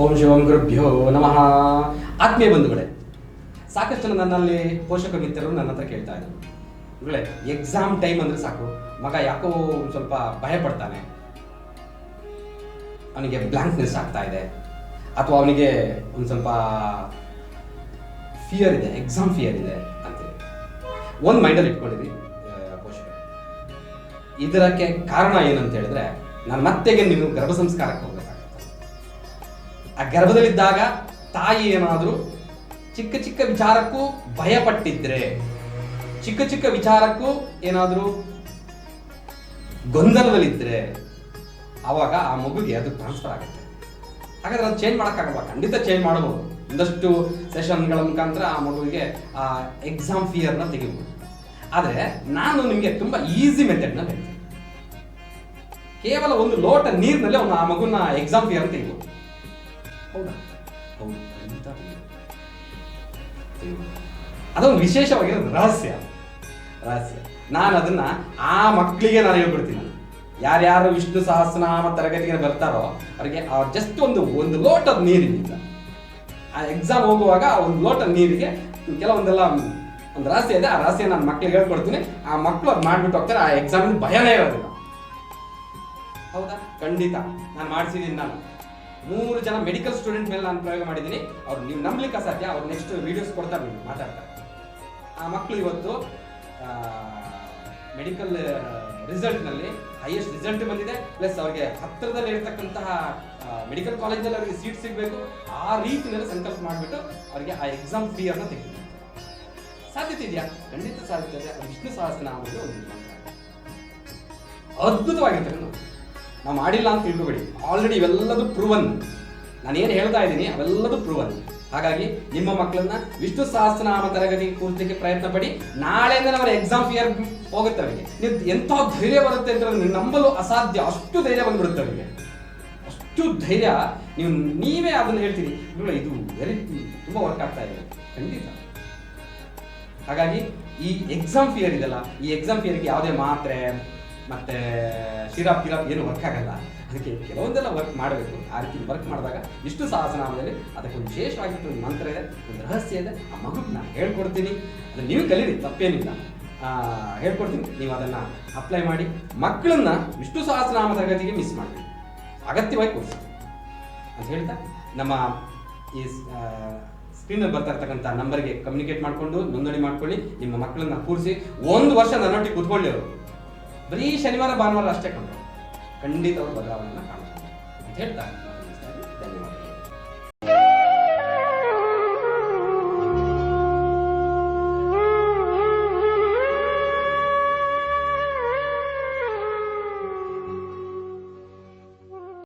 ಓಂ ಶಿವಂ ಗುರುಭ್ಯೋ ನಮಃ. ಆತ್ಮೀಯ ಬಂಧುಗಳೇ, ಸಾಕಷ್ಟು ನನ್ನಲ್ಲಿ ಪೋಷಕ ಮಿತ್ರರು ನನ್ನ ಹತ್ರ ಕೇಳ್ತಾ ಇದ್ರು. ಎಕ್ಸಾಮ್ ಟೈಮ್ ಅಂದ್ರೆ ಸಾಕು. ಮಗ ಯಾಕೋ ಸ್ವಲ್ಪ ಭಯ ಪಡ್ತಾನೆ. ಅವನಿಗೆ ಬ್ಲಾಂಕ್ನೆಸ್ ಆಗ್ತಾ ಇದೆ. ಅಥವಾ ಅವನಿಗೆ ಒಂದು ಸ್ವಲ್ಪ ಫಿಯರ್ ಇದೆ ಎಕ್ಸಾಮ್ ಫಿಯರ್ ಇದೆ ಅಂತ ಒಂದು ಮೈಂಡಲ್ಲಿ ಇಟ್ಕೊಂಡಿರಿ ಪೋಷಕ ಪೋಷಕರು. ಇದಕ್ಕೆ ಕಾರಣ ಏನಂತ ಹೇಳಿದ್ರೆ, ನಾನು ಮತ್ತೆಗೆ ನೀವು ಗರ್ಭ ಸಂಸ್ಕಾರಕ್ಕೆ ಹೋಗ್ಬೇಕಾಗುತ್ತೆ ಆ ಗರ್ಭದಲ್ಲಿದ್ದಾಗ ತಾಯಿ ಏನಾದರೂ ಚಿಕ್ಕ ಚಿಕ್ಕ ವಿಚಾರಕ್ಕೂ ಭಯ ಪಟ್ಟಿದ್ರೆ ಚಿಕ್ಕ ಚಿಕ್ಕ ವಿಚಾರಕ್ಕೂ ಏನಾದರೂ ಗೊಂದಲದಲ್ಲಿದ್ದರೆ ಆವಾಗ ಆ ಮಗುಗೆ ಅದು ಟ್ರಾನ್ಸ್ಫರ್ ಆಗುತ್ತೆ. ಹಾಗಾದ್ರೆ ಅದು ಚೇಂಜ್ ಮಾಡೋಕ್ಕಾಗಲ್ಲ ಖಂಡಿತ ಚೇಂಜ್ ಮಾಡಬಹುದು. ಒಂದಷ್ಟು ಸೆಷನ್ಗಳ ಮುಖಾಂತರ ಆ ಮಗುವಿಗೆ ಆ ಎಕ್ಸಾಮ್ ಫಿಯರ್ನ ತೆಗಿಬಹುದು ಆದರೆ ನಾನು ನಿಮಗೆ ತುಂಬ ಈಸಿ ಮೆಥಡ್ನ ಹೇಳ್ತೀನಿ. ಕೇವಲ ಒಂದು ಲೋಟ ನೀರಿನಲ್ಲಿ ಅವನು ಆ ಮಗುನ ಎಕ್ಸಾಮ್ ಫಿಯರ್ ತೆಗಿಬಹುದು ಹೌದಾ? ಹೌದು, ಖಂಡಿತ. ಅದೊಂದು ವಿಶೇಷವಾಗಿರೋದು ರಹಸ್ಯ. ರಹಸ್ಯ. ನಾನು ಅದನ್ನ ಆ ಮಕ್ಕಳಿಗೆ ನಾನು ಹೇಳ್ಬಿಡ್ತೀನಿ ನಾನು ಯಾರ್ಯಾರು ವಿಷ್ಣು ಸಹಸ್ರನಾಮ ತರಗತಿಗೆ ಬರ್ತಾರೋ, ಅವರಿಗೆ ಜಸ್ಟ್ ಒಂದು ಒಂದು ಲೋಟದ ನೀರಿನಿಂದ ಆ ಎಕ್ಸಾಮ್ ಹೋಗುವಾಗ ಆ ಒಂದು ಲೋಟ ನೀರಿಗೆ ಕೆಲವೊಂದೆಲ್ಲ ಒಂದು ರಹಸ್ಯ ಇದೆ. ಆ ರಹಸ್ಯ ನಾನು ಮಕ್ಳಿಗೆ ಹೇಳ್ಕೊಡ್ತೀನಿ. ಆ ಮಕ್ಕಳು ಅದು ಮಾಡ್ಬಿಟ್ಟು ಹೋಗ್ತಾರೆ. ಆ ಎಕ್ಸಾಮ್ ಭಯನೇ ಇರೋದಿಲ್ಲ. ಹೌದಾ? ಖಂಡಿತ. ನಾನು ಮಾಡಿಸಿದ್ದೀನಿ ನಾನು. ಮೂರು ಜನ ಮೆಡಿಕಲ್ ಸ್ಟೂಡೆಂಟ್ ಮೇಲೆ ನಾನು ಪ್ರಯೋಗ ಮಾಡಿದ್ದೀನಿ. ಅವ್ರು ನೀವು ನಂಬಲಿಕ್ಕೆ ಅಸಾಧ್ಯ, ಅವ್ರು ನೆಕ್ಸ್ಟ್ ವಿಡಿಯೋಸ್ ಕೊಡ್ತಾರೆ ನೀವು ಮಾತಾಡ್ತಾರೆ. ಆ ಮಕ್ಕಳು ಇವತ್ತು ಮೆಡಿಕಲ್ ರಿಸಲ್ಟ್ನಲ್ಲಿ ಹೈಯೆಸ್ಟ್ ರಿಸಲ್ಟ್ ಬಂದಿದೆ. ಪ್ಲಸ್ ಅವ್ರಿಗೆ ಹತ್ತಿರದಲ್ಲಿ ಇರತಕ್ಕಂತಹ ಮೆಡಿಕಲ್ ಕಾಲೇಜಲ್ಲಿ ಅವರಿಗೆ ಸೀಟ್ ಸಿಗಬೇಕು. ಆ ರೀತಿಯಲ್ಲಿ ಸಂಕಲ್ಪ ಮಾಡಿಬಿಟ್ಟು ಅವರಿಗೆ ಆ ಎಕ್ಸಾಮ್ ಫಿಯರ್ನ ತೆಗೆದು ಸಾಧ್ಯತೆ ಇದೆಯಾ? ಖಂಡಿತ ಸಾಧ್ಯತೆ ಇದೆ. ವಿಷ್ಣು ಸಹಸ್ರನಾಮದಲ್ಲಿ ಒಂದು ಅದ್ಭುತವಾಗಿರ್ತಕ್ಕಂಥ ನಾವು ಮಾಡಿಲ್ಲ ಅಂತ ತಿಳ್ಕೊಬೇಡಿ. ಆಲ್ರೆಡಿ ಇವೆಲ್ಲದೂ ಪ್ರೂವನ್ ನಾನು ಏನು ಹೇಳ್ತಾ ಇದ್ದೀನಿ, ಅವೆಲ್ಲದೂ ಪ್ರೂವನ್ ಹಾಗಾಗಿ ನಿಮ್ಮ ಮಕ್ಕಳನ್ನ ವಿಷ್ಣು ಸಹಸ್ರನಾಮ ತರಗತಿಗೆ ಕೂರ್ಸಲಿಕ್ಕೆ ಪ್ರಯತ್ನ ಪಡಿ ನಾಳೆಯಿಂದ ಅವರ ಎಕ್ಸಾಮ್ ಫಿಯರ್ ಹೋಗುತ್ತೆ ಅವರಿಗೆ. ನೀವು ಎಂಥ ಧೈರ್ಯ ಬರುತ್ತೆ ಅಂತ ನಂಬಲು ಅಸಾಧ್ಯ. ಅಷ್ಟು ಧೈರ್ಯ ಬಂದ್ಬಿಡುತ್ತೆ ಅವರಿಗೆ. ಅಷ್ಟು ಧೈರ್ಯ. ನೀವು, ನೀವೇ ಅದನ್ನು ಹೇಳ್ತೀರಿ ಇದು ವೆರಿ ತುಂಬ ವರ್ಕ್ ಆಗ್ತಾ ಇದೆ. ಖಂಡಿತ. ಹಾಗಾಗಿ ಈ ಎಕ್ಸಾಮ್ ಫಿಯರ್ ಇದೆಲ್ಲ, ಈ ಎಕ್ಸಾಮ್ ಫಿಯರ್ಗೆ ಯಾವುದೇ ಮಾತ್ರೆ ಮತ್ತೆ ಸಿರಪ್ ಗಿರಪ್ ಏನು ವರ್ಕ್ ಆಗಲ್ಲ. ಅದಕ್ಕೆ ಕೆಲವೊಂದೆಲ್ಲ ವರ್ಕ್ ಮಾಡಬೇಕು. ಆ ರೀತಿ ವರ್ಕ್ ಮಾಡಿದಾಗ ಇಷ್ಟು ಸಹಸ್ರನಾಮದಲ್ಲಿ ಅದಕ್ಕೆ ಒಂದು ವಿಶೇಷವಾಗಿತ್ತು ಒಂದು ಮಂತ್ರ ಇದೆ, ಒಂದು ರಹಸ್ಯ ಇದೆ. ಆ ಮಗುಗೆ ನಾನು ಹೇಳ್ಕೊಡ್ತೀನಿ. ಅದು ನೀವು ಕಲೀರಿ, ತಪ್ಪೇನಿಲ್ಲ. ಹೇಳ್ಕೊಡ್ತೀನಿ. ನೀವು ಅದನ್ನು ಅಪ್ಲೈ ಮಾಡಿ, ಮಕ್ಕಳನ್ನ ವಿಷ್ಣು ಸಹಸ್ರನಾಮ ತರಗತಿಗೆ ಮಿಸ್ ಮಾಡಿ ಅಗತ್ಯವಾಗಿ ಕೊಡಿಸಿ. ಅಂತ ಹೇಳ್ತಾ, ನಮ್ಮ ಈ ಸ್ಕ್ರೀನಲ್ಲಿ ಬರ್ತಾ ಇರ್ತಕ್ಕಂಥ ನಂಬರ್ಗೆ ಕಮ್ಯುನಿಕೇಟ್ ಮಾಡಿಕೊಂಡು, ನೋಂದಣಿ ಮಾಡ್ಕೊಳ್ಳಿ, ನಿಮ್ಮ ಮಕ್ಕಳನ್ನ ಕೂರಿಸಿ, ಒಂದು ವರ್ಷ ನನ್ನೊಟ್ಟಿಗೆ ಕೂತ್ಕೊಳ್ಳಿ ಅವರು. ಬರೀ ಶನಿವಾರ ಭಾನುವಾರ ಅಷ್ಟೇ ಕಂಡು ಖಂಡಿತ ಅವರು ಬದಲಾವಣೆಯನ್ನು ಕಾಣಿಸ್ತಾರೆ ಅಂತ ಹೇಳ್ತಾ